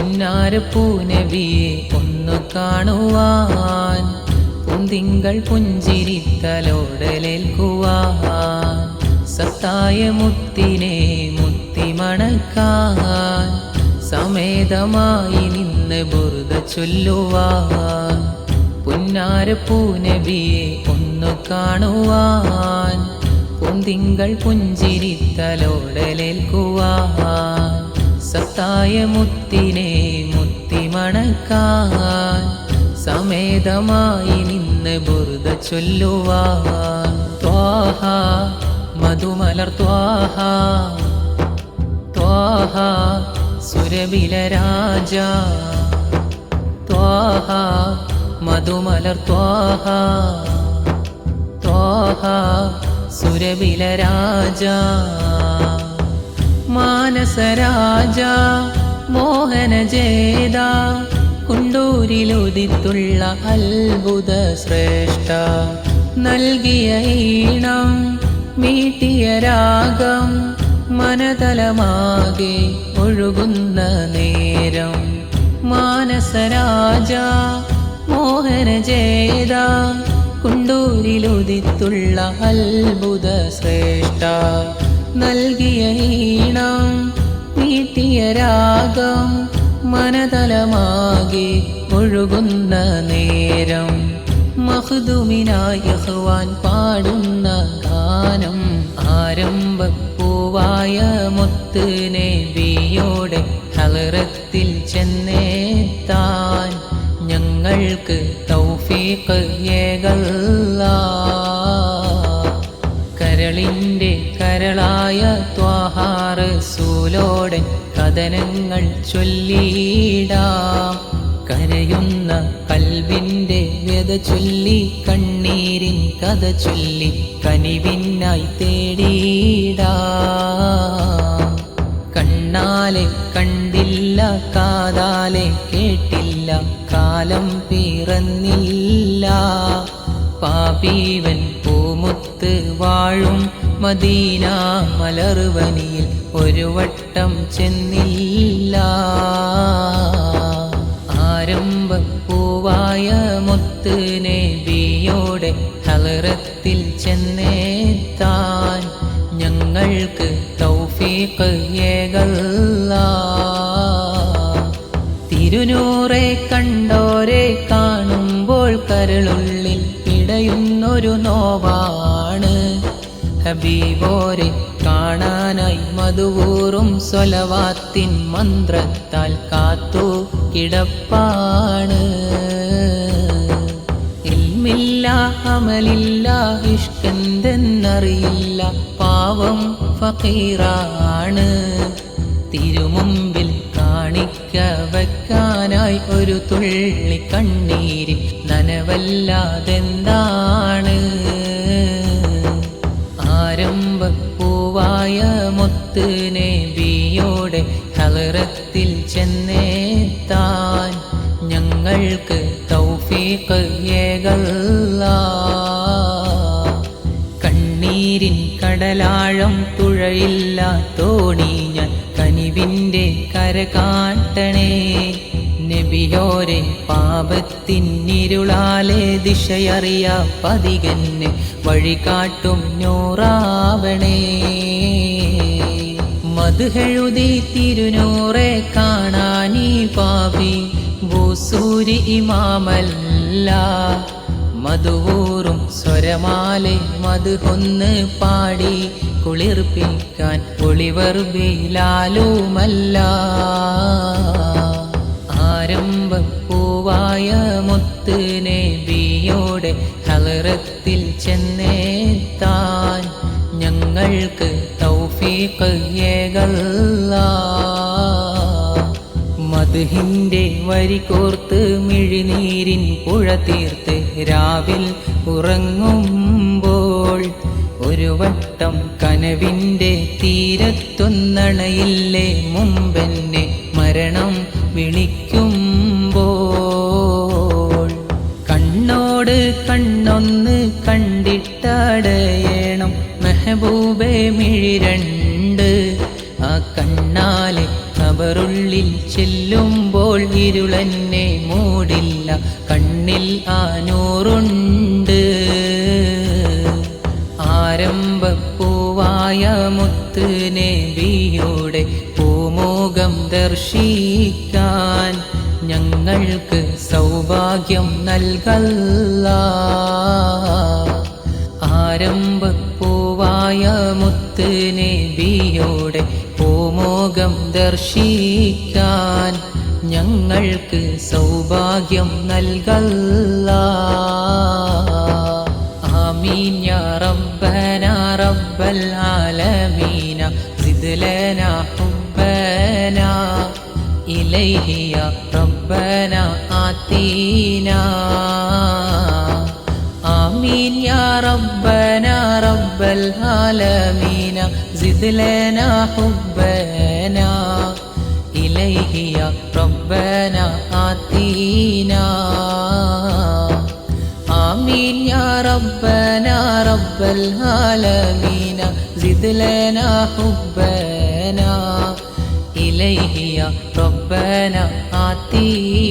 പുന്നാരപ്പൂനബിയെ ഒന്നു കാണുവാൻ. പുന്തിങ്കൾ പുഞ്ചിരിത്തലോടലേൽക്കുവാൻ. സത്തായ മുത്തിനെ മുത്തി മണക്കാൻ. സമേതമായി നിന്ന് ബുറുത ചൊല്ലുവാൻ. പുന്നാരപ്പൂനബിയെ ഒന്നു കാണുവാൻ. പൊന്തിങ്കൾ പുഞ്ചിരിത്തലോടലേൽക്കുവാൻ. സത്തായ മുത്തിനെ മുത്തി മണക്കാൻ സമേതമായി നിന്ന് ബുറുത ചൊല്ലുവാൻ. ത്വാഹ മധുമലർ ത്വാഹ. ത്വാഹ സുരബില രാജ. ത്വാഹ മധുമലർ ത്വാഹ. ത്വാഹ സുരബില രാജ. മാനസരാജ മോഹന ജേത കുണ്ടൂരിലുദിത്തുള്ള അത്ഭുത ശ്രേഷ്ഠ നൽകിയ ഈണം മീട്ടിയ രാഗം മനതലമാകെ ഒഴുകുന്ന നേരം. മാനസരാജ മോഹന ജേത കുണ്ടൂരിലുദിത്തുള്ള അത്ഭുത ശ്രേഷ്ഠ നൽകിയ ഈണം നീട്ടിയ രാഗം മനതലമാകെ ഒഴുകുന്ന നേരം. മഹ്ദുമിനായ ഹ്വാൻ പാടുന്ന ഗാനം ആരംഭപ്പൂവായ മുത്ത് നബിയോടെ ഹലറത്തിൽ ചെന്നേത്താൻ ഞങ്ങൾക്ക് തൗഫീഖ് ഏകല്ലാ. കരളിന്റെ കരളായ ത്വാഹാറ് സൂലോടൻ കഥനങ്ങൾ ചൊല്ലിയിടാം കരയുന്ന കൽവിന്റെ വ്യത ചൊല്ലി കണ്ണീരിൻ കഥ ചൊല്ലി കനിവിനായി തേടിയിടാം കണ്ണാലെ കണ്ടില്ല കാതാലെ കേട്ടില്ല കാലം പിറന്നില്ല. പാപീവൻ പൂമുത്ത് വാഴും മദീന മലർവനിയിൽ ഒരു വട്ടം ചെന്നില്ല. ആരംഭ പൂവായ മുത്ത് നബിയോടെ ഹലറത്തിൽ ചെന്നേത്താൻ ഞങ്ങൾക്ക് തൗഫീഖ് തിരുനൂറെ കണ്ടോരെ കാണുമ്പോൾ കരളുള്ളിൽ പിടയുന്നൊരു നോവാണ് ഹബീബോരെ കാണാനായി മധുവൂറും സ്വലവാത്തിൻ മന്ത്രത്താൽ കാത്തു കിടപ്പാണ്. ഇൽമില്ല അമലില്ല ഇഷ്കന്തെന്നറിയില്ല പാവം ഫക്കീറാണ് തിരുമുമ്പിൽ കാണിക്ക വെക്കാനായി ഒരു തുള്ളി കണ്ണീര് നനവല്ലാതെന്താണ് തൗഫീഖ് കണ്ണീരിൻ കടലാഴം തുഴയില്ല തോണി ഞാൻ കനിവിന്റെ കര കാട്ടണേ. നബിയോരെ പാപത്തിന്നിരുളാലെ ദിശയറിയ പതികന് വഴികാട്ടും നൂറാവണേ. മധുഹെഴുതി തിരുനൂറെ കാണാനീ പാപി ഭൂസൂരി ഇമാമല്ല മധുവൂറും സ്വരമാലെ മധുകൊന്ന് പാടി കുളിർപ്പിക്കാൻ ഒളിവർ ആരംഭ ആരംഭപ്പൂവായ മുത്തിനെ ബിയോടെ ഹലറത്തിൽ ചെന്നേത്താൻ ഞങ്ങൾക്ക് തൗഫീഖ് ഏകല്ലാ. മധുഹിന്റെ വരി കോർത്ത് മിഴിനീരിൻ പുഴ തീർത്ത് രാവിൽ ഉറങ്ങുമ്പോൾ ഒരു വട്ടം കനവിന്റെ തീരത്തൊന്നണയില്ലേ മുമ്പെന്നെ മരണം വിളിക്കുമ്പോൾ. കണ്ണോട് കണ്ണൊന്ന് കണ്ടിട്ടടയണം മെഹബൂബെ മിഴിരണ്ട് കബറുള്ളിൽ ചെല്ലുമ്പോൾ ഇരുളന്നെ മൂടില്ല. കണ്ണിൽ ആനൂറുണ്ട്. നൂറുണ്ട് ആരംഭപ്പൂവായ മുത്തിനെ നബിയുടെ പൂമുഖം ദർശിക്കാൻ ഞങ്ങൾക്ക് സൗഭാഗ്യം നൽകല്ല. ആരംഭപ്പൂവായ മുത്തിനെ നബിയുടെ പൂമോകം ദർശിക്കാൻ ഞങ്ങൾക്ക് സൗഭാഗ്യം നൽകല്ല. ആമീൻ യാ റബ്ബന റബ്ബൽ ആലമീന സിദ്ലന ഹുബ്ബന ഇലൈഹി യാ റബ്ബന ആതീന ആമീൻ യാ റബ്ബന റബ്ബൽ ആലമീന زد لنا حبنا إليه يا ربنا آتينا آمين يا ربنا رب العالمين. زد لنا حبنا إليه يا ربنا آتينا